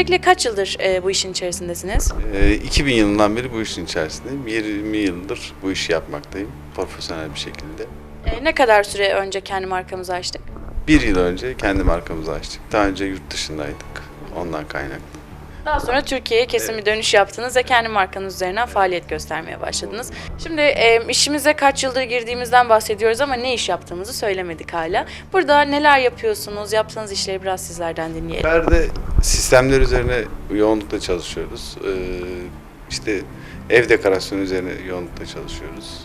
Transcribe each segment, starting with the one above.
öncelikle kaç yıldır e, bu işin içerisindesiniz? Ee, 2000 yılından beri bu işin içerisindeyim. 20 yıldır bu işi yapmaktayım. Profesyonel bir şekilde. E, ne kadar süre önce kendi markamızı açtık? Bir yıl önce kendi markamızı açtık. Daha önce yurt dışındaydık. Ondan kaynaklı. Daha sonra Türkiye'ye kesin bir dönüş yaptınız ve kendi markanız üzerinden faaliyet göstermeye başladınız. Şimdi e, işimize kaç yıldır girdiğimizden bahsediyoruz ama ne iş yaptığımızı söylemedik hala. Burada neler yapıyorsunuz? Yaptığınız işleri biraz sizlerden dinleyelim. Perde sistemler üzerine yoğunlukla çalışıyoruz. Ee, işte ev dekorasyonu üzerine yoğunlukla çalışıyoruz.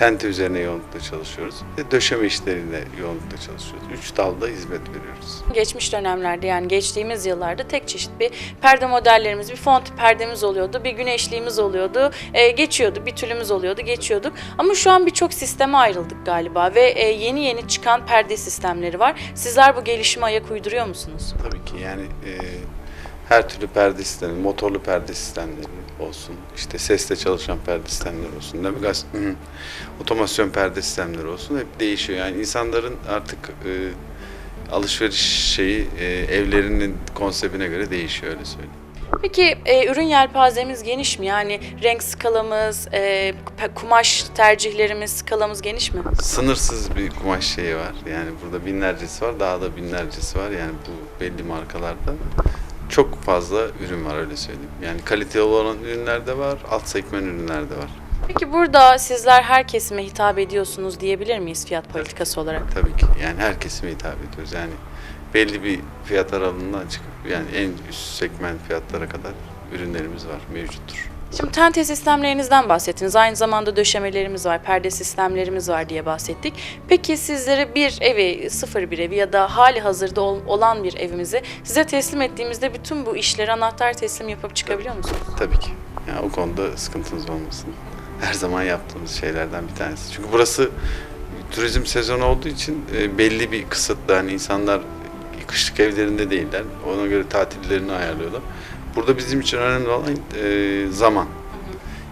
Tente üzerine yoğunlukla çalışıyoruz. Ve döşeme işleriyle yoğunlukla çalışıyoruz. Üç dalda hizmet veriyoruz. Geçmiş dönemlerde yani geçtiğimiz yıllarda tek çeşit bir perde modellerimiz, bir font perdemiz oluyordu, bir güneşliğimiz oluyordu, e, geçiyordu, bir tülümüz oluyordu, geçiyorduk. Ama şu an birçok sisteme ayrıldık galiba ve e, yeni yeni çıkan perde sistemleri var. Sizler bu gelişime ayak uyduruyor musunuz? Tabii ki yani e, her türlü perde sistemi, motorlu perde sistemleri olsun, işte sesle çalışan perde sistemleri olsun, navigasyon, otomasyon perde sistemleri olsun hep değişiyor. Yani insanların artık e, alışveriş şeyi e, evlerinin konseptine göre değişiyor öyle söyleyeyim. Peki e, ürün yelpazemiz geniş mi? Yani renk skalamız, e, kumaş tercihlerimiz, skalamız geniş mi? Sınırsız bir kumaş şeyi var. Yani burada binlercesi var, daha da binlercesi var. Yani bu belli markalarda çok fazla ürün var öyle söyleyeyim. Yani kaliteli olan ürünler de var, alt segment ürünler de var. Peki burada sizler her kesime hitap ediyorsunuz diyebilir miyiz fiyat politikası olarak? Tabii ki. Yani her kesime hitap ediyoruz. Yani belli bir fiyat aralığından çıkıp yani en üst segment fiyatlara kadar ürünlerimiz var, mevcuttur. Şimdi tente sistemlerinizden bahsettiniz. Aynı zamanda döşemelerimiz var, perde sistemlerimiz var diye bahsettik. Peki sizlere bir evi, sıfır bir evi ya da hali hazırda ol- olan bir evimizi size teslim ettiğimizde bütün bu işleri anahtar teslim yapıp çıkabiliyor musunuz? Tabii ki. Yani o konuda sıkıntınız olmasın. Her zaman yaptığımız şeylerden bir tanesi. Çünkü burası turizm sezonu olduğu için e, belli bir kısıtlı. Hani insanlar kışlık evlerinde değiller. Ona göre tatillerini ayarlıyorlar. Burada bizim için önemli olan e, zaman.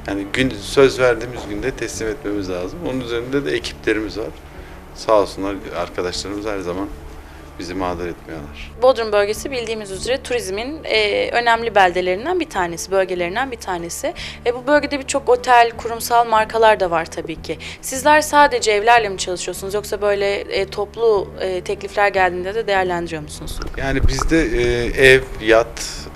Yani gün söz verdiğimiz günde teslim etmemiz lazım. Onun üzerinde de ekiplerimiz var. Sağ olsunlar arkadaşlarımız her zaman bizi mağdur etmiyorlar. Bodrum bölgesi bildiğimiz üzere turizmin e, önemli beldelerinden bir tanesi, bölgelerinden bir tanesi. E, bu bölgede birçok otel, kurumsal markalar da var tabii ki. Sizler sadece evlerle mi çalışıyorsunuz yoksa böyle e, toplu e, teklifler geldiğinde de değerlendiriyor musunuz? Yani bizde e, ev, yat,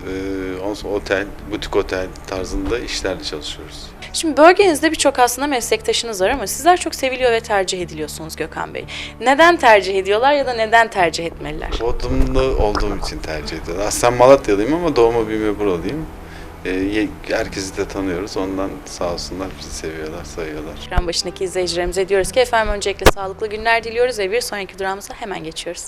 ondan sonra otel, butik otel tarzında işlerle çalışıyoruz. Şimdi bölgenizde birçok aslında meslektaşınız var ama sizler çok seviliyor ve tercih ediliyorsunuz Gökhan Bey. Neden tercih ediyorlar ya da neden tercih etmeliler? Bodrumlu olduğum için tercih ediyorlar. Aslında Malatyalıyım ama doğma büyüme buralıyım. E, herkesi de tanıyoruz. Ondan sağ olsunlar bizi seviyorlar, sayıyorlar. Ekran başındaki izleyicilerimize diyoruz ki efendim öncelikle sağlıklı günler diliyoruz ve bir sonraki durağımıza hemen geçiyoruz.